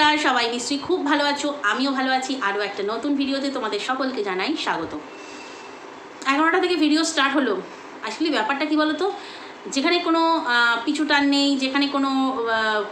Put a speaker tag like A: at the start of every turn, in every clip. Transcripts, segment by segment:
A: বন্ধুরা, সবাই নিশ্চয়ই খুব ভালো আছো, আমিও ভালো আছি। আরও একটা নতুন ভিডিওতে তোমাদের সকলকে জানাই স্বাগত। এগারোটা থেকে ভিডিও স্টার্ট হলো। আসলে ব্যাপারটা কি বলো তো যেখানে কোনো পিছু টান নেই, যেখানে কোনো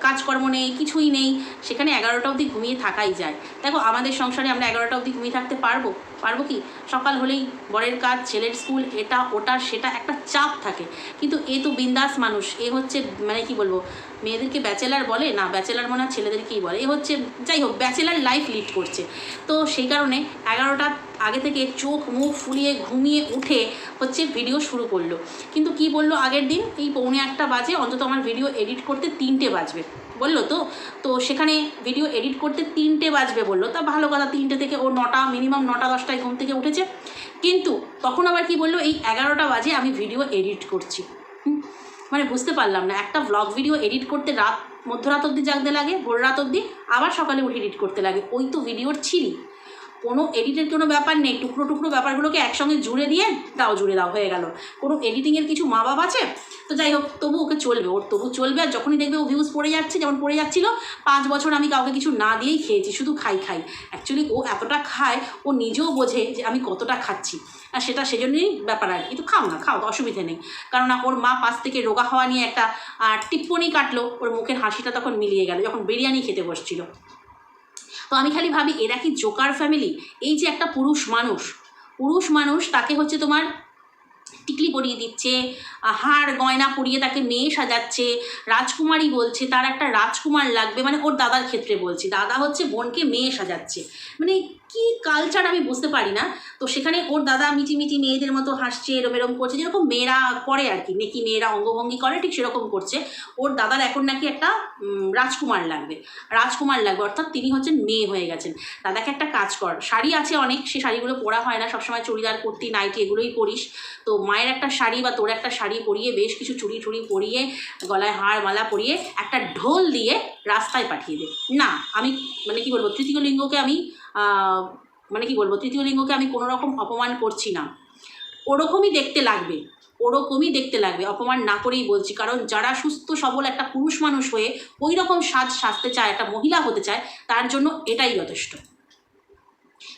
A: কাজকর্ম নেই, কিছুই নেই, সেখানে এগারোটা অবধি ঘুমিয়ে থাকাই যায়। দেখো, আমাদের সংসারে আমরা এগারোটা অবধি ঘুমিয়ে থাকতে পারব? পারব কি? সকাল হলেই বরের কাজ, ছেলের স্কুল, এটা, ওটা, সেটা একটা চাপ থাকে। কিন্তু এ তো বিন্দাস মানুষ। এ হচ্ছে মানে কি বলব, মেয়েদেরকে ব্যাচেলার বলে? না, ব্যাচেলার মনে হয় ছেলেদেরকেই বলে। এ হচ্ছে, যাই হোক, ব্যাচেলার লাইফ লিড করছে। তো সেই কারণে এগারোটা আগে থেকে চোখ, মুখ ফুলিয়ে ঘুমিয়ে উঠে হচ্ছে ভিডিও শুরু করল। কিন্তু কি বলল আগের দিন? এই পৌনে একটা বাজে অন্তত আমার ভিডিও এডিট করতে তিনটে বাজবে। বলল, তো তো সেখানে ভিডিও এডিট করতে তিনটে বাজবে, বলল। তা ভালো কথা, তিনটে থেকে ও নটা মিনিমাম নটা, দশটায় ঘুম থেকে উঠেছে। কিন্তু তখন আবার কি বলল, এই এগারোটা বাজে আমি ভিডিও এডিট করছি। মানে বুঝতে পারলাম না। একটা ব্লগ ভিডিও এডিট করতে রাত, মধ্যরাত অবধি জাগতে লাগে ভোর রাত অবধি আবার সকালে উঠে এডিট করতে লাগে। ওই তো ভিডিওর ছিরি কোনো এডিটের কোনো ব্যাপার নেই, টুকরো টুকরো ব্যাপারগুলোকে একসঙ্গে জুড়ে দিয়ে দাও জুড়ে দাও হয়ে গেল। কোনো এডিটিংয়ের কিছু মা বাবা আছে? তো যাই হোক, তবু ওকে চলবে, ওর তবু চলবে আর যখনই দেখবে ও ভিউজ পড়ে যাচ্ছে, যেমন পড়ে যাচ্ছিল, পাঁচ বছর আমি কাউকে কিছু না দিয়েই খেয়েছি, শুধু খাই খাই। অ্যাকচুয়ালি ও এতটা খায়, ও নিজেও বোঝে যে আমি কতটা খাচ্ছি। আর সেটা সেজন্যই ব্যাপার আর কিন্তু খাও না, খাও, তো অসুবিধে নেই। কারণ ওর মা পাশ থেকে রোগা হওয়া নিয়ে একটা টিপ্পনি কাটলো, ওর মুখের হাসিটা তখন মিলিয়ে গেল, যখন বিরিয়ানি খেতে বসছিল। তো আমি খালি ভাবি, এরা কি জোকার ফ্যামিলি এই যে একটা পুরুষ মানুষ। পুরুষ মানুষ তাকে হচ্ছে তোমার টিকলি পরিয়ে দিচ্ছে হাড়, গয়না পরিয়ে তাকে মেয়ে সাজাচ্ছে, রাজকুমারী বলছে, তার একটা রাজকুমার লাগবে মানে ওর দাদার ক্ষেত্রে বলছি। দাদা হচ্ছে বোনকে মেয়ে সাজাচ্ছে। মানে কি কালচার আমি বুঝতে পারি না। তো সেখানে ওর দাদা মিটিমিটি মেয়েদের মতো হাসছে, এরম এরম করছে, যেরকম মেয়েরা করে আর কি নাকি মেয়েরা অঙ্গভঙ্গি করে, ঠিক সেরকম করছে। ওর দাদার এখন নাকি একটা রাজকুমার লাগবে। রাজকুমার লাগবে, অর্থাৎ তিনি হচ্ছেন মেয়ে হয়ে গেছেন। দাদাকে একটা কাজ কর। শাড়ি আছে অনেক, সে শাড়িগুলো পরা হয় না, সবসময় চুড়িদার, কুর্তি, নাইটি এগুলোই পরিস। তো মায়ের একটা শাড়ি বা তোর একটা শাড়ি পরিয়ে, বেশ কিছু চুড়ি টুড়ি পরিয়ে, গলায় হাড় মালা পরিয়ে, একটা ঢোল দিয়ে রাস্তায় পাঠিয়ে দে। না, আমি মানে কি বলব, তৃতীয় লিঙ্গকে আমি মানে কি বলব, তৃতীয় লিঙ্গকে আমি কোনো রকম অপমান করছি না। ওরকমই দেখতে লাগবে, ওরকমই দেখতে লাগবে, অপমান না করেই বলছি। কারণ যারা সুস্থ, সবল একটা পুরুষ মানুষ হয়ে ওই রকম সাজ সাজতে চায়, একটা মহিলা হতে চায়, তার জন্য এটাই যথেষ্ট।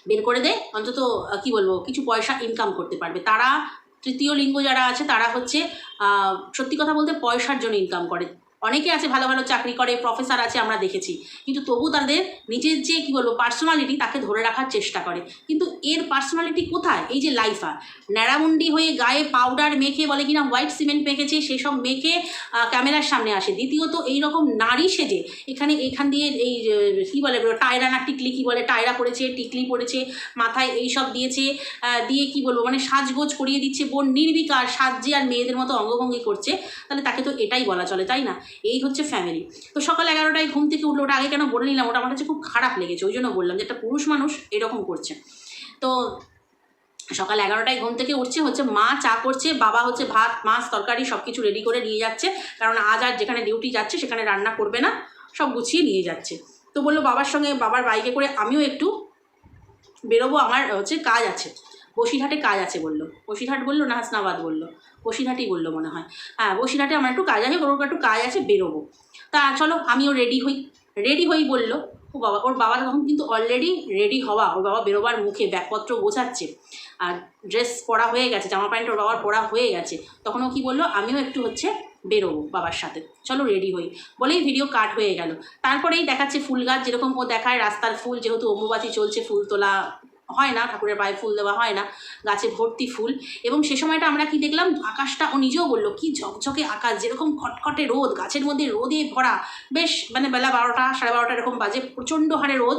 A: বের করে দে, অন্তত কি বলব, কিছু পয়সা ইনকাম করতে পারবে। তারা তৃতীয় লিঙ্গ যারা আছে, তারা হচ্ছে সত্যি কথা বলতে পয়সার জন্য ইনকাম করে। অনেকে আছে ভালো ভালো চাকরি করে প্রফেসর আছে, আমরা দেখেছি। কিন্তু তবু তাদের নিজের যে, কি বলব পার্সোনালিটি তাকে ধরে রাখার চেষ্টা করে। কিন্তু এর পার্সোনালিটি কোথায়? এই যে লাইফা ন্যাড়ামুন্ডি হয়ে গায়ে পাউডার মেখে বলে কিনা হোয়াইট সিমেন্ট মেখেছে, সেসব মেখে ক্যামেরার সামনে আসে। দ্বিতীয়ত এই রকম নারী সেজে, এখানে, এখান দিয়ে এই কি বলে টায়রা না টিকলি, কী বলে টায়রা পড়েছে, টিকলি পড়েছে, মাথায় এই সব দিয়েছে দিয়ে কি বলব মানে সাজগোজ করিয়ে দিচ্ছে, বোন নির্বিকার সাজছে আর মেয়েদের মতো অঙ্গভঙ্গি করছে। তাহলে তাকে তো এটাই বলা চলে, তাই না? এই হচ্ছে ফ্যামিলি তো সকাল এগারোটায় ঘুম থেকে উঠল, ওটা আগে কেন বলে নিলাম? ওটা আমার কাছে খুব খারাপ লেগেছে, ওই জন্য বললাম যে একটা পুরুষ মানুষ এরকম করছে। তো সকাল এগারোটায় ঘুম থেকে উঠছে, হচ্ছে মা চা করছে, বাবা হচ্ছে ভাত, মাছ, তরকারি সব কিছু রেডি করে নিয়ে যাচ্ছে। কারণ আজ আর যেখানে ডিউটি যাচ্ছে, সেখানে রান্না করবে না, সব গুছিয়ে নিয়ে যাচ্ছে। তো বলল বাবার সঙ্গে, বাবার বাইকে করে আমিও একটু বেরোবো, আমার হচ্ছে কাজ আছে। বসিরহাটে কাজ আছে বলল। বসিরহাট বলল না হাসনাবাদ বলল? বসিরহাটই বলল মনে হয়। হ্যাঁ বসিরহাটে আমার একটু কাজ আছে, ওর একটু কাজ আছে, বেরোবো। তা চলো, আমিও রেডি হই। রেডি হই বলল, ও বাবা, ওর বাবা তখন কিন্তু অলরেডি রেডি হওয়া, ওর বাবা বেরোবার মুখে ব্যাগপত্র বোঝাচ্ছে আর ড্রেস পরা হয়ে গেছে, জামা প্যান্ট ওর বাবার পরা হয়ে গেছে। তখন ও কী বলল, আমিও একটু হচ্ছে বেরোবো বাবার সাথে। চলো রেডি হই। বলেই ভিডিও কাট হয়ে গেল। তারপরেই দেখাচ্ছে ফুল গাছ, যেরকম ও দেখায় রাস্তার ফুল, যেহেতু অম্বুবাচি চলছে ফুল তোলা হয় না, ঠাকুরের পায়ে ফুল দেওয়া হয় না, গাছে ভর্তি ফুল। এবং সে সময়টা আমরা কি দেখলাম? আকাশটা ও নিজেও বলল, কি ঝকঝকে আকাশ, যেরকম খটখটে রোদ, গাছের মধ্যে রোদে ভরা। বেশ মানে বেলা বারোটা, সাড়ে বারোটা এরকম বাজে, প্রচণ্ড হারে রোদ।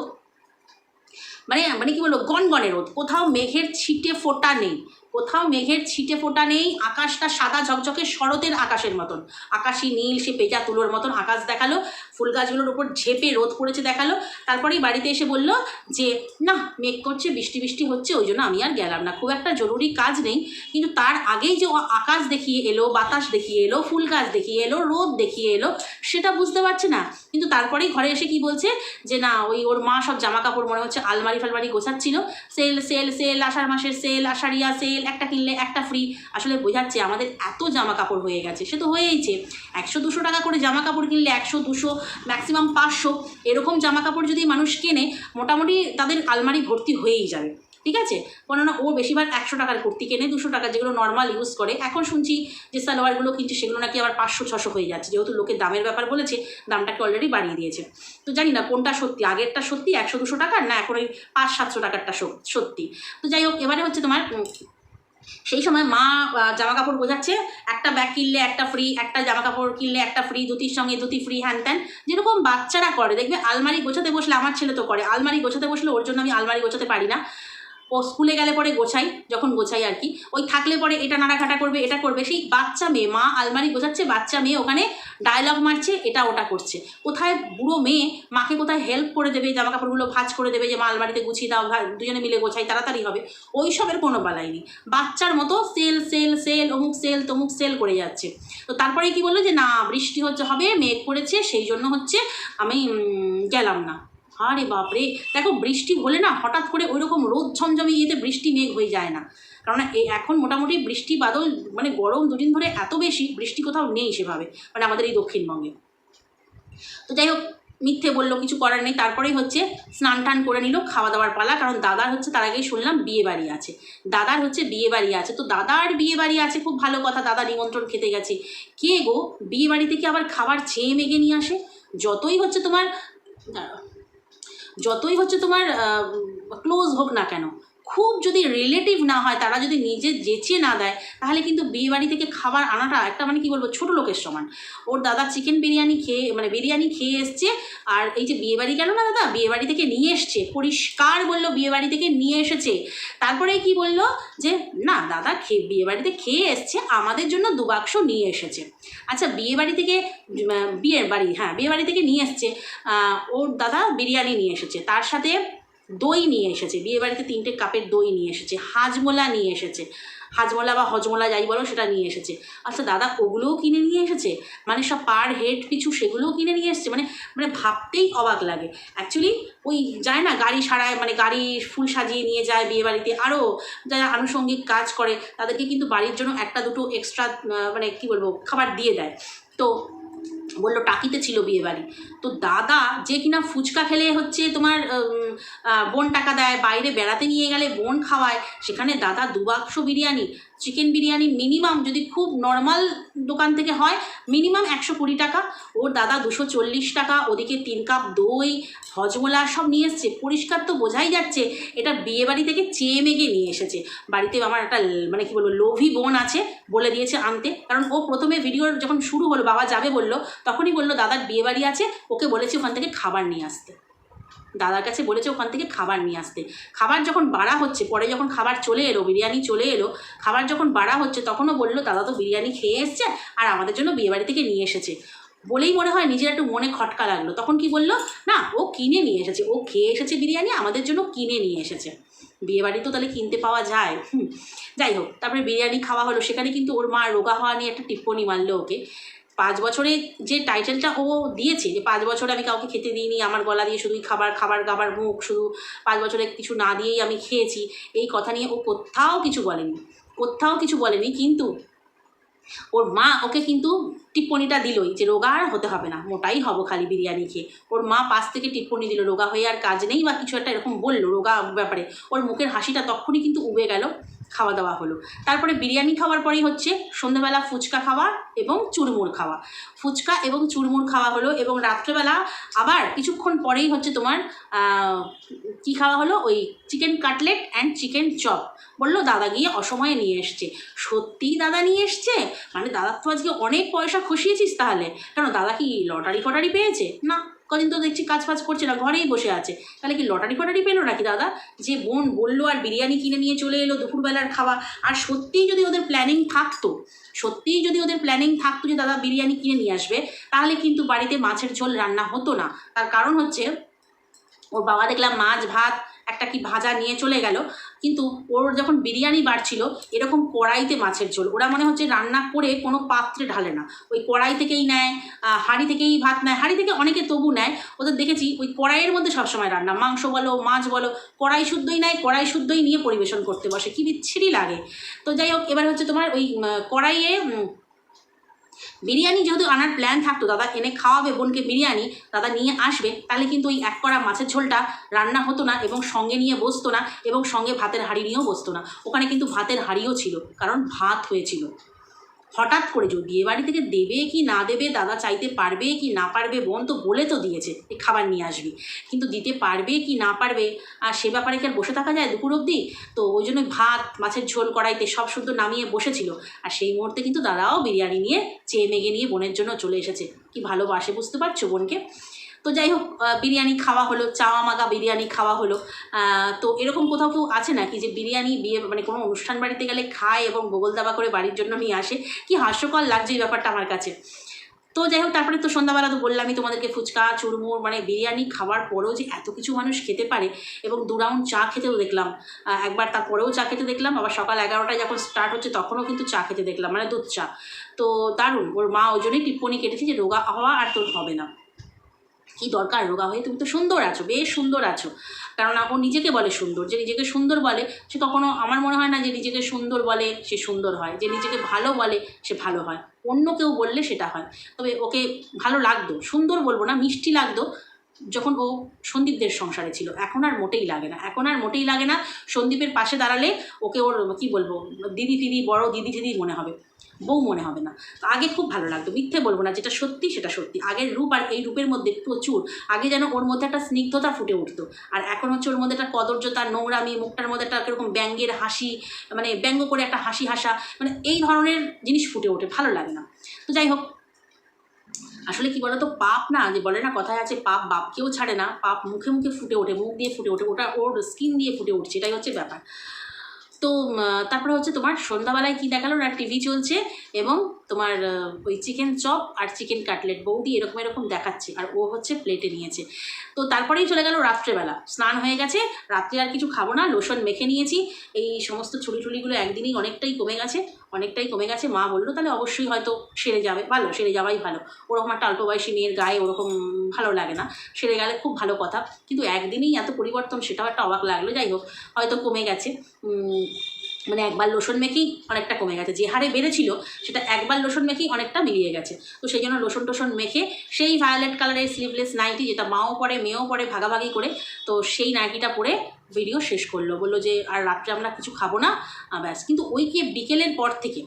A: মানে মানে কি বলব, গনগনে রোদ। কোথাও মেঘের ছিটে ফোটা নেই। কোথাও মেঘের ছিটে ফোঁটা নেই, আকাশটা সাদা ঝকঝকে শরতের আকাশের মতন। আকাশি নীল, সে পেঁচা তুলোর মতন আকাশ দেখাল। ফুল গাছগুলোর উপর ঝেপে রোদ পড়েছে দেখাল। তারপরেই বাড়িতে এসে বলল যে, না, মেঘ করছে, বৃষ্টি বৃষ্টি হচ্ছে, ওই জন্য আমি আর গেলাম না। খুব একটা জরুরি কাজ নেই। কিন্তু তার আগেই যে আকাশ দেখিয়ে এলো, বাতাস দেখিয়ে এলো, ফুল গাছ দেখিয়ে এলো, রোদ দেখিয়ে এলো, সেটা বুঝতে পারছে না। কিন্তু তারপরেই ঘরে এসে কি বলছে? যে, না, ওই ওর মা সব জামা কাপড় মনে হচ্ছে আলমারি ফালমারি গোছাচ্ছিল। সেল সেল সেল, আষাঢ় মাসের সেল, আষাঢ়িয়া সেল, একটা কিনলে একটা ফ্রি। আসলে বোঝাচ্ছে আমাদের এত জামা কাপড় হয়ে গেছে। সে তো হয়েইছে। একশো, দুশো টাকা করে জামা কাপড় কিনলে একশো, দুশো ম্যাক্সিমাম পাঁচশো। এরকম জামা কাপড় যদি মানুষ কেনে, মোটামুটি তাদের আলমারি ভর্তি হয়েই যাবে। ঠিক আছে? কেননা ও বেশিরভাগ একশো টাকার কুর্তি কেনে, দুশো টাকা যেগুলো নর্মাল ইউজ করে। এখন শুনছি যে সালোয়ারগুলো কিনছে, সেগুলো নাকি আবার পাঁচশো, ছশো হয়ে যাচ্ছে। যেহেতু লোকের দামের ব্যাপার বলেছে, দামটাকে অলরেডি বাড়িয়ে দিয়েছে। তো জানি না কোনটা সত্যি, আগেরটা সত্যি একশো, দুশো টাকার, না এখন ওই পাঁচ, সাতশো টাকারটা সত্যি। তো যাই হোক, এবারে হচ্ছে তোমার সেই সময় মা জামা কাপড় বোঝাচ্ছে, একটা ব্যাগ কিনলে একটা ফ্রি একটা জামা কাপড় কিনলে একটা ফ্রি ধুতির সঙ্গে ধুতি ফ্রি হ্যান ত্যান যেরকম বাচ্চারা করে, দেখবে আলমারি গোছাতে বসলে, আমার ছেলে তো করে, আলমারি গোছাতে বসলে ওর জন্য আমি আলমারি গোছাতে পারি না। ও স্কুলে গেলে পরে গোছাই, যখন গোছাই আর কি। ওই থাকলে পরে এটা নাড়াঘাটা করবে, এটা করবে। সেই বাচ্চা মেয়ে, মা আলমারি গোছাচ্ছে, বাচ্চা মেয়ে ওখানে ডায়লগ মারছে, এটা ওটা করছে। কোথায় বুড়ো মেয়ে মাকে কোথায় হেল্প করে দেবে জামা কাপড়গুলো ভাঁজ করে দেবে যে, মা, আলমারিতে গুছিয়ে দাও দুজনে মিলে গোছাই, তাড়াতাড়ি হবে। ওই সবের কোনো বালাই নেই। বাচ্চার মতো সেল সেল সেল অমুক সেল তমুক সেল করে যাচ্ছে। তো তারপরে কি বলল যে, না, বৃষ্টি হচ্ছে, হবে, মেঘ করেছে, সেই জন্য হচ্ছে আমি গেলাম না। আরে বাপরে। দেখো, বৃষ্টি হলে না হঠাৎ করে ওই রকম রোদ ঝমঝমে ইয়েতে বৃষ্টি মেঘ হয়ে যায় না। কারণ এখন মোটামুটি বৃষ্টি বাদল মানে গরম দুদিন ধরে এত বেশি, বৃষ্টি কোথাও নেই সেভাবে মানে আমাদের এই দক্ষিণবঙ্গে। তো যাই হোক, মিথ্যে বলল, কিছু করার নেই। তারপরেই হচ্ছে স্নান টান করে নিল খাওয়া দাওয়ার পালা, কারণ দাদার হচ্ছে, তার আগেই শুনলাম বিয়ে বাড়ি আছে। দাদার হচ্ছে বিয়ে বাড়ি আছে। তো দাদার বিয়ে বাড়ি আছে, খুব ভালো কথা, দাদা নিমন্ত্রণ খেতে গেছে। কে গো? বিয়ে বাড়ি থেকে আবার খাবার চেয়ে মেগে নিয়ে আসে? যতই হচ্ছে তোমার। যতই হচ্ছে তোমার ক্লোজ হোক না কেন খুব যদি রিলেটিভ না হয়, তারা যদি নিজে যেচে না দেয়, তাহলে কিন্তু বিয়ে বাড়ি থেকে খাবার আনাটা একটা মানে কি বলব, ছোটো লোকের সমান। ওর দাদা চিকেন বিরিয়ানি খেয়ে মানে বিরিয়ানি খেয়ে এসছে, আর এই যে বিয়ে বাড়ি গেল না দাদা? বিয়ে বাড়ি থেকে নিয়ে এসছে, পরিষ্কার বলল বিয়ে বাড়ি থেকে নিয়ে এসেছে। তারপরে কি বলল? যে না, দাদা খেয়ে বিয়ে বাড়িতে খেয়ে এসছে, আমাদের জন্য দু বাক্স নিয়ে এসেছে। আচ্ছা বিয়ে বাড়ি থেকে বিয়ের বাড়ি হ্যাঁ বিয়ে বাড়ি থেকে নিয়ে এসছে। ওর দাদা বিরিয়ানি নিয়ে এসেছে। তার সাথে দই নিয়ে এসেছে বিয়ে বাড়িতে তিনটে কাপের দই নিয়ে এসেছে, হাজমোলা নিয়ে এসেছে, হাজমোলা বা হজমোলা যাই বলো সেটা নিয়ে এসেছে। আচ্ছা দাদা, ওগুলোও কিনে নিয়ে এসেছে? মানে সব পার হেড পিছু সেগুলোও কিনে নিয়ে এসেছে? মানে মানে ভাবতেই অবাক লাগে। অ্যাকচুয়ালি ওই যায় না, গাড়ি সারায় মানে গাড়ি ফুল সাজিয়ে নিয়ে যায় বিয়ে বাড়িতে। আরও যারা আনুষঙ্গিক কাজ করে, তাদেরকে কিন্তু বাড়ির জন্য একটা দুটো এক্সট্রা মানে কি বলব, খাবার দিয়ে দেয়। তো বলল, টাকিতে ছিল বিয়ে বাড়ি তো দাদা যে কিনা ফুচকা খেলে হচ্ছে তোমার বোন টাকা দেয়, বাইরে বেড়াতে নিয়ে গেলে বোন খাওয়ায়, সেখানে দাদা দু বাক্স বিরিয়ানি, চিকেন বিরিয়ানি মিনিমাম যদি খুব নর্মাল দোকান থেকে হয় মিনিমাম একশো কুড়ি টাকা। ওর দাদা দুশো চল্লিশ টাকা, ওদিকে তিন কাপ দই, হজমোলা সব নিয়ে এসছে। পরিষ্কার তো বোঝাই যাচ্ছে, এটা বিয়ে বাড়ি থেকে চেয়ে মেগে নিয়ে এসেছে। বাড়িতে আমার একটা মানে কি বলব, লোভী বোন আছে বলে দিয়েছে আনতে। কারণ ও প্রথমে ভিডিওর যখন শুরু হলো, বাবা যাবে বলল তখনই বলল, দাদার বিয়ে বাড়ি আছে, ওকে বলেছে ওখান থেকে খাবার নিয়ে আসতে। দাদার কাছে বলেছে ওখান থেকে খাবার নিয়ে আসতে। খাবার যখন বাড়া হচ্ছে, পরে যখন খাবার চলে এলো, বিরিয়ানি চলে এলো, খাবার যখন বাড়া হচ্ছে, তখনও বলল, দাদা তো বিরিয়ানি খেয়ে এসছে আর আমাদের জন্য বিয়েবাড়ি থেকে নিয়ে এসেছে। বলেই মনে হয় নিজের একটু মনে খটকা লাগল। তখন কি বলল, না, ও কিনে নিয়ে এসেছে, ও খেয়ে এসেছে বিরিয়ানি, আমাদের জন্য কিনে নিয়ে এসেছে। বিয়েবাড়ি তো তাহলে কিনতে পাওয়া যায় যাই হোক, তারপরে বিরিয়ানি খাওয়া হলো। সেখানে কিন্তু ওর মা রোগা হওয়া নিয়ে একটা টিপ্পনি মারলো ওকে। পাঁচ বছরে যে টাইটেলটা ও দিয়েছে, যে পাঁচ বছরে আমি কাউকে খেতে দিইনি, আমার গলা দিয়ে শুধুই খাবার খাবার খাবার, মুখ, শুধু পাঁচ বছরে কিছু না দিয়েই আমি খেয়েছি, এই কথা নিয়ে ও কোথাও কিছু বলেনি, কোথাও কিছু বলেনি, কিন্তু ওর মা ওকে কিন্তু টিপ্পনিটা দিলই যে রোগা আর হতে হবে না, মোটাই হব খালি বিরিয়ানি খেয়ে। ওর মা পাশ থেকে টিপ্পনি দিল, রোগা হয়ে আর কাজ নেই বা কিছু একটা এরকম বলল রোগা ব্যাপারে। ওর মুখের হাসিটা তখনই কিন্তু উবে গেল খাওয়া দাওয়া হলো। তারপরে বিরিয়ানি খাওয়ার পরেই হচ্ছে সন্ধ্যেবেলা ফুচকা খাওয়া এবং চুরমুর খাওয়া। ফুচকা এবং চুরমুর খাওয়া হলো এবং রাত্রেবেলা আবার কিছুক্ষণ পরেই হচ্ছে তোমার কি খাওয়া হলো? ওই chicken cutlet and chicken chop বলল, দাদা গিয়ে অসময়ে নিয়ে এসছে। সত্যিই দাদা নিয়ে এসছে? মানে দাদার তো আজকে অনেক পয়সা খসিয়েছিস তাহলে। কেন, দাদা কি লটারি ফটারি পেয়েছে? না। কদিন তো দেখছি কাজ ফাজ করছে না, ঘরেই বসে আছে। তাহলে কি লটারি ফটারি পেল নাকি দাদা? যে বোন বলল আর বিরিয়ানি কিনে নিয়ে চলে এলো দুপুরবেলার খাওয়া, আর সত্যিই যদি ওদের প্ল্যানিং থাকতো, সত্যিই যদি ওদের প্ল্যানিং থাকতো যে দাদা বিরিয়ানি কিনে নিয়ে আসবে, তাহলে কিন্তু বাড়িতে মাছের ঝোল রান্না হতো না। তার কারণ হচ্ছে, ওর বাবা দেখলাম মাছ, ভাত একটা কি ভাজা নিয়ে চলে গেল। কিন্তু ওর যখন বিরিয়ানি বাড়ছিল, এরকম কড়াইতে মাছের ঝোল। ওরা মনে হচ্ছে রান্না করে কোনো পাত্রে ঢালে না। ওই কড়াই থেকেই নেয় হাঁড়ি থেকেই ভাত নেয়। হাঁড়ি থেকে অনেকে তবু নেয়। ওদের দেখেছি ওই কড়াইয়ের মধ্যে সবসময় রান্না। মাংস বলো, মাছ বলো, কড়াই শুদ্ধই নেয়, কড়াই শুদ্ধই নিয়ে পরিবেশন করতে বসে। কি বিচ্ছিরি লাগে। তো যাই হোক, এবার হচ্ছে তোমার ওই কড়াইয়ে বিরিয়ানি যেহেতু আনার প্ল্যান থাকতো, দাদা এনে খাওয়াবে, বোনকে বিরিয়ানি, দাদা নিয়ে আসবে, তাহলে কিন্তু ওই এক কড়া মাছের ঝোলটা রান্না হতো না এবং সঙ্গে নিয়ে বসতো না এবং সঙ্গে ভাতের হাঁড়ি নিয়েও বসতো না। ওখানে কিন্তু ভাতের হাঁড়িও ছিল, কারণ ভাত হয়েছিল। হঠাৎ করে যদি বিয়ে বাড়ি থেকে দেবে কি না দেবে, দাদা চাইতে পারবে কি না পারবে, বোন তো বলে তো দিয়েছে খাবার নিয়ে আসবি। কিন্তু দিতে পারবে কি না পারবে, আর সে ব্যাপারে কি আর বসে থাকা যায় দুপুর অবধি? তো ওই জন্য ভাত, মাছের ঝোল কড়াইতে সব শুদ্ধ নামিয়ে বসেছিল। আর সেই মুহূর্তে কিন্তু দাদাও বিরিয়ানি নিয়ে চেয়ে মেগে নিয়ে বোনের জন্য চলে এসেছে। কি ভালোবাসে বুঝতে পারছ বোনকে? তো যাই হোক বিরিয়ানি খাওয়া হলো, চাওয়া মাগা বিরিয়ানি খাওয়া হলো। তো এরকম কোথাও কেউ আছে নাকি যে বিরিয়ানি বিয়ে মানে কোনো অনুষ্ঠান বাড়িতে গেলে খায় এবং বগল দাবা করে বাড়ির জন্য নিয়ে আসে? কি হাস্যকর লাগছে এই ব্যাপারটা আমার কাছে। তো যাই হোক তারপরে তো সন্ধ্যাবেলা তো বললামই তোমাদেরকে ফুচকা, চুরমুর মানে বিরিয়ানি খাওয়ার পরেও যে এত কিছু মানুষ খেতে পারে এবং দু রাউন্ড চা খেতেও দেখলাম। একবার তারপরেও চা খেতে দেখলাম, আবার সকাল এগারোটায় যখন স্টার্ট হচ্ছে তখনও কিন্তু চা খেতে দেখলাম মানে দুধ চা। তো দারুণ, ওর মা ওই জন্যই টিপ্পনি কেটেছে যে রোগা হওয়া আর তোর হবে না। কি দরকার রোগা হয়ে? তুমি তো সুন্দর আছো, বেশ সুন্দর আছো। কারণ ও নিজেকে বলে সুন্দর, যে নিজেকে সুন্দর বলে, সে কখনো আমার মনে হয় না যে নিজেকে সুন্দর বলে সে সুন্দর হয়, যে নিজেকে ভালো বলে সে ভালো হয়। অন্য কেউ বললে সেটা হয়। তবে ওকে ভালো লাগতো, সুন্দর বলব না, মিষ্টি লাগতো যখন ও সন্দীপদের সংসারে ছিল। এখন আর মোটেই লাগে না। এখন আর মোটেই লাগে না, সন্দীপের পাশে দাঁড়ালে ওকে ওর, কি বলব দিদি দিদি বড় দিদি দিদি মনে হবে। বউ মনে হবে না। আগে খুব ভালো লাগতো, মিথ্যে বলব না, যেটা সত্যি সেটা সত্যি। আগের রূপ আর এই রূপের মধ্যে প্রচুর। আগে যেন ওর মধ্যে একটা স্নিগ্ধতা ফুটে উঠতো। আর এখন হচ্ছে ওর মধ্যে একটা কদর্যতা, নোংরামি, মুখটার মধ্যে একটা কীরকম ব্যঙ্গের হাসি মানে ব্যঙ্গ করে একটা হাসি হাসা মানে এই ধরনের জিনিস ফুটে ওঠে, ভালো লাগে না। তো যাই হোক, আসলে কি বলতো, পাপ না, যে বলে না, কথায় আছে পাপ বাপকেও ছাড়ে না। পাপ মুখে মুখে ফুটে ওঠে, মুখ দিয়ে ফুটে ওঠে, ওটা ওর স্কিন দিয়ে ফুটে উঠছে, এটাই হচ্ছে ব্যাপার। তো তারপরে হচ্ছে তোমার সন্ধ্যাবেলায় কি দেখাল? না টিভি চলছে এবং তোমার ওই চিকেন চপ আর চিকেন কাটলেট বৌদি এরকম এরকম দেখাচ্ছে আর ও হচ্ছে প্লেটে নিয়েছে। তো তারপরেই চলে গেল রাত্রেবেলা। স্নান হয়ে গেছে, রাত্রে আর কিছু খাব না লোশন মেখে নিয়েছি। এই সমস্ত ছুরি টুলিগুলো একদিনই অনেকটাই কমে গেছে। অনেকটাই কমে গেছে। মা বলল, তাহলে অবশ্যই হয়তো সেরে যাবে। ভালো, সেরে যাওয়াই ভালো। ওরকম একটা অল্প বয়সী মেয়ের গায়ে ওরকম ভালো লাগে না। সেরে গেলে খুব ভালো কথা। কিন্তু একদিনেই এত পরিবর্তন, সেটাও একটা অবাক লাগল। যাই হোক, হয়তো কমে গেছে। মানে একবার লোশন মেখেই অনেকটা কমে গেছে। যে হারে বেড়েছিল, সেটা একবার লোশন মেখেই অনেকটা মিলিয়ে গেছে। তো সেই জন্য লোশন টোশন মেখে, সেই ভায়োলেট কালারের স্লিভলেস নাইটি যেটা মাও পরে, মেয়েও পরে, ভাগাভাগি করে, তো সেই নাইটিটা পরে ভিডিও শেষ করল। বলল যে, আর রাত্রে আমরা কিছু খাব না? ব্যাস। কিন্তু ওই বিকেলের পর থেকে,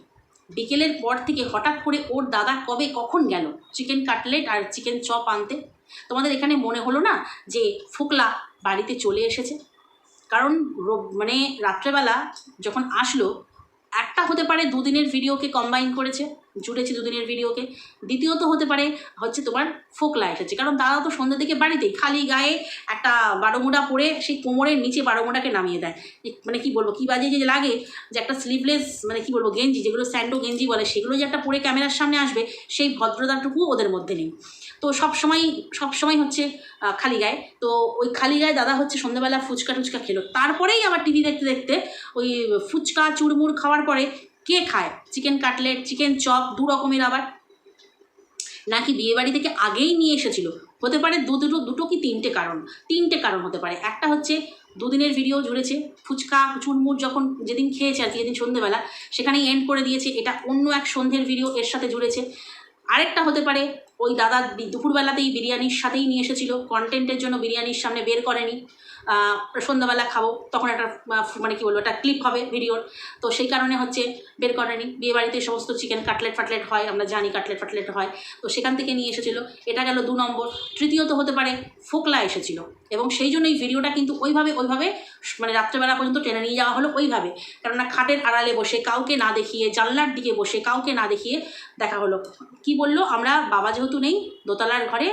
A: বিকেলের পর থেকে হঠাৎ করে ওর দাদা কবে কখন গেল? চিকেন কাটলেট আর চিকেন চপ আনতে? তোমাদের এখানে মনে হলো না যে, ফোকলা বাড়িতে চলে এসেছে? কারণ মানে রাত্রেবেলা যখন আসলো, একটা হতে পারে দুদিনের ভিডিওকে কম্বাইন করেছে। জুড়েছে দুদিনের ভিডিওকে দ্বিতীয়ত হতে পারে হচ্ছে তোমার ফোকলা এসেছে। কারণ দাদা তো সন্ধ্যের দিকে বাড়িতেই খালি গায়ে একটা বারোমোড়া পরে সেই কোমরের নিচে বারোমোড়াকে নামিয়ে দেয়। মানে কি বলব, কী বাজে যে লাগে যে একটা স্লিভলেস মানে কি বলব, গেঞ্জি যেগুলো স্যান্ডো গেঞ্জি বলে, সেগুলো যে একটা পরে ক্যামেরার সামনে আসবে, সেই ভদ্রতাটুকু ওদের মধ্যে নেই। তো সব সময় সব সময় হচ্ছে খালি গায়ে। তো ওই খালি গায়ে দাদা হচ্ছে সন্ধ্যাবেলা ফুচকা টুচকা খেলো। তারপরেই আবার টিভি দেখতে দেখতে ওই ফুচকা, চুরমুর খাওয়ার পরে কে খায়? চিকেন কাটলেট চিকেন চপ দু রকমের আবার। নাকি বিয়েবাড়ি থেকে আগেই নিয়ে এসেছিল? হতে পারে দু দুটো দুটো কি তিনটে কারণ? তিনটে কারণ হতে পারে। একটা হচ্ছে, দুদিনের ভিডিও জুড়েছে ফুচকা চুরমুর যখন যেদিন খেয়েছে আর কি, যেদিন সন্ধেবেলা, সেখানেই এন্ড করে দিয়েছে। এটা অন্য এক সন্ধ্যের ভিডিও এর সাথে জুড়েছে আরেকটা হতে পারে, ওই দাদা দুপুরবেলাতেই বিরিয়ানির সাথেই নিয়ে এসেছিল। কন্টেন্টের জন্য বিরিয়ানির সামনে বের করেনি। সন্ধ্যাবেলা খাব, তখন একটা মানে কি বলব, একটা ক্লিপ হবে ভিডিওর। তো সেই কারণে হচ্ছে বের করেনি বিয়ে বাড়িতে সমস্ত চিকেন কাটলেট ফাটলেট হয়, আমরা জানি কাটলেট ফাটলেট হয়। তো সেখান থেকে নিয়ে এসেছিল। এটা গেল দু নম্বর। তৃতীয়ত হতে পারে ফোকলা এসেছিল। এবং সেই জন্য এই ভিডিওটা কিন্তু ওইভাবে ওইভাবে মানে রাত্রেবেলা পর্যন্ত টেনে নিয়ে যাওয়া হলো ওইভাবে। কেননা খাটের আড়ালে বসে, কাউকে না দেখিয়ে, জানলার দিকে বসে কাউকে না দেখিয়ে দেখা হলো। কি বলল? আমরা বাবা যেহেতু নেই, দোতলার ঘরে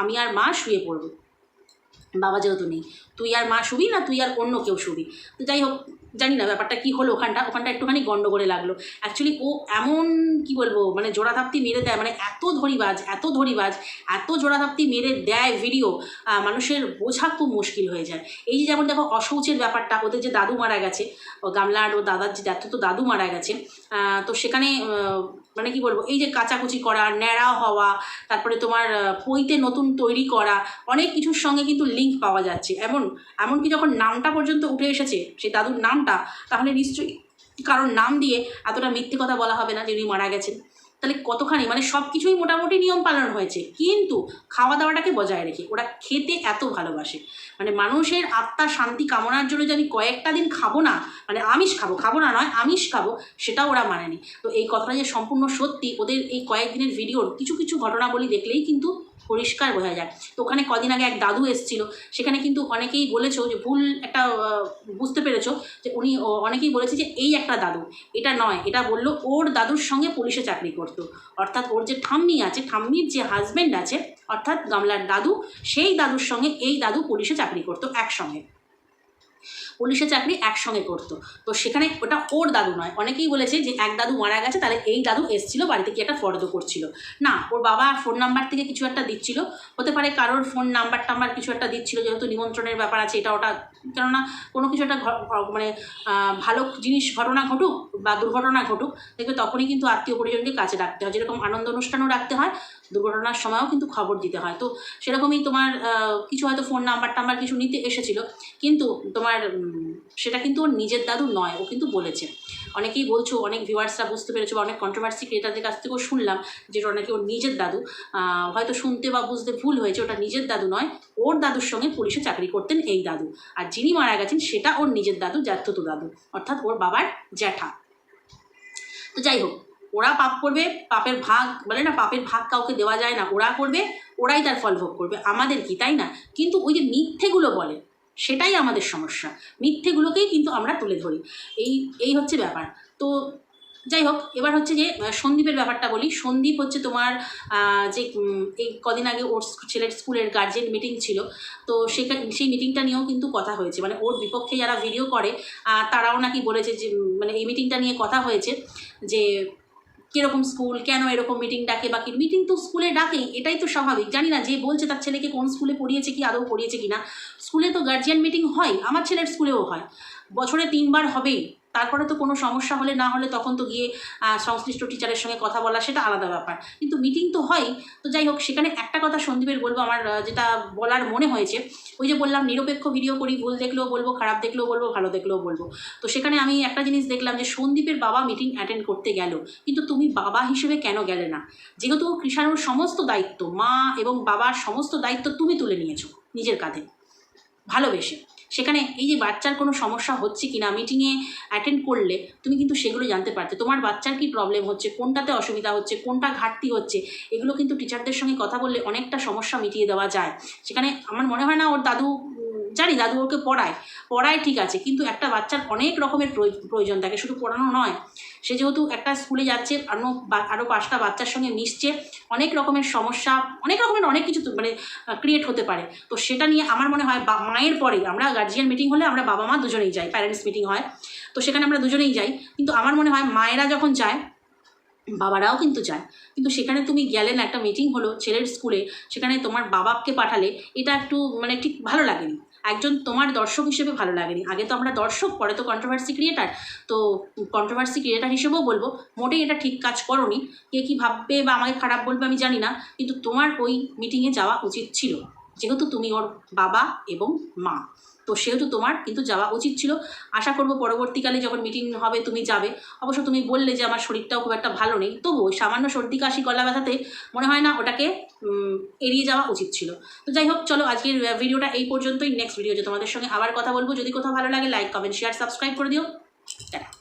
A: আমি আর মা শুয়ে পড়ব। বাবা যেহেতু নেই। তুই আর মা শুবি না তুই আর অন্য কেউ শুবি। তো যাই হোক জানি না ব্যাপারটা কি হলো ওখানটা ওখানটা একটুখানি গন্ডগোলে লাগল। অ্যাকচুয়ালি ও এমন, কি বলব মানে জোড়াধাপ্তি মেরে দেয় মানে এত ধরিবাজ এত ধরিবাজ, এত জোড়াধাপ্তি মেরে দেয় ভিডিও মানুষের বোঝা খুব মুশকিল হয়ে যায়। এই যে যেমন দেখো অশৌচের ব্যাপারটা, ওদের যে দাদু মারা গেছে, ও গামলার ও দাদার যে তো দাদু মারা গেছে তো সেখানে মানে কি বলব, এই যে কাচাকুচি করা, ন্যাড়া হওয়া, তারপরে তোমার পইতে নতুন তৈরি করা, অনেক কিছুর সঙ্গে কিন্তু লিঙ্ক পাওয়া যাচ্ছে। এমন, এমনকি যখন নামটা পর্যন্ত উঠে এসেছে, সেই দাদুর নামটা, তাহলে নিশ্চয়ই কারণ নাম দিয়ে এতটা মিথ্যে কথা বলা হবে না যে উনি মারা গেছেন। তাহলে কতখানি মানে সব কিছুই মোটামুটি নিয়ম পালন হয়েছে। কিন্তু খাওয়া দাওয়াটাকে বজায় রেখে, ওরা খেতে এত ভালোবাসে। মানে মানুষের আত্মার শান্তি কামনার জন্য যে আমি কয়েকটা দিন খাব না মানে আমিষ খাব খাব না নয়, আমিষ খাব সেটাও ওরা মানেনি। তো এই কথাটা যে সম্পূর্ণ সত্যি, ওদের এই কয়েকদিনের ভিডিওর কিছু কিছু ঘটনাবলী দেখলেই কিন্তু পরিষ্কার বোঝা যায়। তো ওখানে কদিন আগে এক দাদু এসেছিল, সেখানে কিন্তু অনেকেই বলেছ যে ভুল একটা বুঝতে পেরেছ যে উনি অনেকেই বলেছে যে এই একটা দাদু, এটা নয়, এটা বলল ওর দাদুর সঙ্গে পুলিশে চাকরি করতো। অর্থাৎ ওর যে ঠাম্মি আছে, ঠাম্মির যে হাজব্যান্ড আছে, অর্থাৎ গামলার দাদু, সেই দাদুর সঙ্গে এই দাদু পুলিশে চাকরি করতো একসঙ্গে। পুলিশে চাকরি একসঙ্গে করতো। তো সেখানে ওটা ওর দাদু নয়। অনেকেই বলেছে যে এক দাদু মারা গেছে, তাহলে এই দাদু এসছিল, বাড়িতে কি একটা ফর্দ করছিল। না, ওর বাবা ফোন নাম্বার থেকে কিছু একটা দিচ্ছিল। হতে পারে কারোর ফোন নাম্বার টাম্বার কিছু একটা দিচ্ছিল, যেহেতু নিমন্ত্রণের ব্যাপার আছে, এটা ওটা, কেননা কোনো কিছু একটা মানে ভালো জিনিস, ঘটনা ঘটুক বা দুর্ঘটনা ঘটুক, দেখবে তখনই কিন্তু আত্মীয় পরিজনকে কাছে রাখতে হয়। যেরকম আনন্দ অনুষ্ঠানও রাখতে হয়, দুর্ঘটনার সময়ও কিন্তু খবর দিতে হয়। তো সেরকমই তোমার কিছু হয়তো ফোন নাম্বার টাম্বার কিছু নিতে এসেছিল, কিন্তু তোমার সেটা কিন্তু ওর নিজের দাদু নয়, ও কিন্তু বলেছে। অনেকেই বলছো, অনেক ভিউয়ার্সরা বুঝতে পেরেছ বা অনেক কন্ট্রোভার্সি ক্রিয়েটারদের কাছ থেকেও শুনলাম যে ওটা নাকি ওর নিজের দাদু। হয়তো শুনতে বা বুঝতে ভুল হয়েছে, ওটা নিজের দাদু নয়, ওর দাদুর সঙ্গে পুলিশে চাকরি করতেন এই দাদু। আর যিনি মারা গেছেন, সেটা ওর নিজের দাদু, জ্যাঠতো দাদু, অর্থাৎ ওর বাবার জ্যাঠা। তো যাই হোক, ওরা পাপ করবে, পাপের ভাগ, বলে না, পাপের ভাগ কাউকে দেওয়া যায় না, ওরা করবে, ওরাই তার ফল ভোগ করবে। আমাদের কি, তাই না? কিন্তু ওই যে মিথ্যেগুলো বলে সেটাই আমাদের সমস্যা। মিথ্যেগুলোকেই কিন্তু আমরা তুলে ধরি। এই এই হচ্ছে ব্যাপার। তো যাই হোক, এবার হচ্ছে যে সন্দীপের ব্যাপারটা বলি। সন্দীপ হচ্ছে তোমার যে এই কদিন আগে ওর ছেলের স্কুলের গার্জেন মিটিং ছিল। তো সেখানে সেই মিটিংটা নিয়েও কিন্তু কথা হয়েছে। মানে ওর বিপক্ষে যারা ভিডিও করে তারাও নাকি বলেছে যে মানে এই মিটিংটা নিয়ে কথা হয়েছে যে কীরকম স্কুল, কেন এরকম মিটিং ডাকে বাকি মিটিং তো স্কুলে ডাকেই, এটাই তো স্বাভাবিক। জানি না যে বলছে তার ছেলেকে কোন স্কুলে পড়িয়েছে কি, আদৌ পড়িয়েছে কি না স্কুলে তো গার্জিয়ান মিটিং হয়, আমার ছেলের স্কুলেও হয়। বছরে তিনবার হবেই। তারপরে তো কোনো সমস্যা হলে না হলে তখন তো গিয়ে সংশ্লিষ্ট টিচারের সঙ্গে কথা বলা সেটা আলাদা ব্যাপার। কিন্তু মিটিং তো হয়। তো যাই হোক, সেখানে একটা কথা সন্দীপের বলব আমার যেটা বলার মনে হয়েছে। ওই যে বললাম, নিরপেক্ষ ভিডিও করি, ভুল দেখলেও বলব, খারাপ দেখলেও বলব, ভালো দেখলেও বলব। তো সেখানে আমি একটা জিনিস দেখলাম যে সন্দীপের বাবা মিটিং অ্যাটেন্ড করতে গেল। কিন্তু তুমি বাবা হিসেবে কেন গেলে না? যেহেতু কৃষাণুর সমস্ত দায়িত্ব, মা এবং বাবার সমস্ত দায়িত্ব তুমি তুলে নিয়েছো নিজের কাঁধে। ভালোবেসে। সেখানে এই যে বাচ্চার কোনো সমস্যা হচ্ছে কি না মিটিংয়ে অ্যাটেন্ড করলে তুমি কিন্তু সেগুলো জানতে পারতে। তোমার বাচ্চার কি প্রবলেম হচ্ছে, কোনটাতে অসুবিধা হচ্ছে, কোনটা ঘাটতি হচ্ছে, এগুলো কিন্তু টিচারদের সঙ্গে কথা বললে অনেকটা সমস্যা মিটিয়ে দেওয়া যায়। সেখানে আমার মনে হয় না ওর দাদু জানি দাদু ওকে পড়ায় পড়ায় ঠিক আছে, কিন্তু একটা বাচ্চার অনেক রকমের প্রয়োজ- প্রয়োজন থাকে শুধু পড়ানো নয়। সে যেহেতু একটা স্কুলে যাচ্ছে আরও আরও পাঁচটা বাচ্চার সঙ্গে মিশছে, অনেক রকমের সমস্যা, অনেক রকমের অনেক কিছু মানে ক্রিয়েট হতে পারে। তো সেটা নিয়ে আমার মনে হয় বা- মায়ের পরে আমরা গার্জিয়ান মিটিং হলে আমরা বাবা মা দুজনেই যাই প্যারেন্টস মিটিং হয়। তো সেখানে আমরা দুজনেই যাই, কিন্তু আমার মনে হয় মায়েরা যখন যায়, বাবারাও কিন্তু যায়। কিন্তু সেখানে তুমি গেলে না, একটা মিটিং হলো ছেলের স্কুলে, সেখানে তোমার বাবাকে পাঠালে, এটা একটু মানে ঠিক ভালো লাগেনি। একজন তোমার দর্শক হিসেবে ভালো লাগেনি। আগে তো আমরা দর্শক, পরে তো কন্ট্রোভার্সি ক্রিয়েটার তো কন্ট্রোভার্সি ক্রিয়েটার হিসেবেও বলব, মোটেই এটা ঠিক কাজ করনি। কে কী ভাববে বা আমাকে খারাপ বলবে আমি জানি না, কিন্তু তোমার ওই মিটিংয়ে যাওয়া উচিত ছিল। যেহেতু তুমি ওর বাবা এবং মা। তো সেহেতু তোমার কিন্তু যাওয়া উচিত ছিল। আশা করব পরবর্তীকালে যখন মিটিং হবে তুমি যাবে। অবশ্য তুমি বললে যে আমার শরীরটাও খুব একটা ভালো নেই। তবুও সামান্য সর্দি, কাশি, গলা ব্যথাতে মনে হয় না ওটাকে এড়িয়ে যাওয়া উচিত ছিল। তো যাই হোক, চলো আজকের ভিডিওটা এই পর্যন্তই। নেক্সট ভিডিওতে তোমাদের সঙ্গে আবার কথা বলব। যদি কোথাও ভালো লাগে লাইক কমেন্ট শেয়ার সাবস্ক্রাইব করে দিও। টাটা।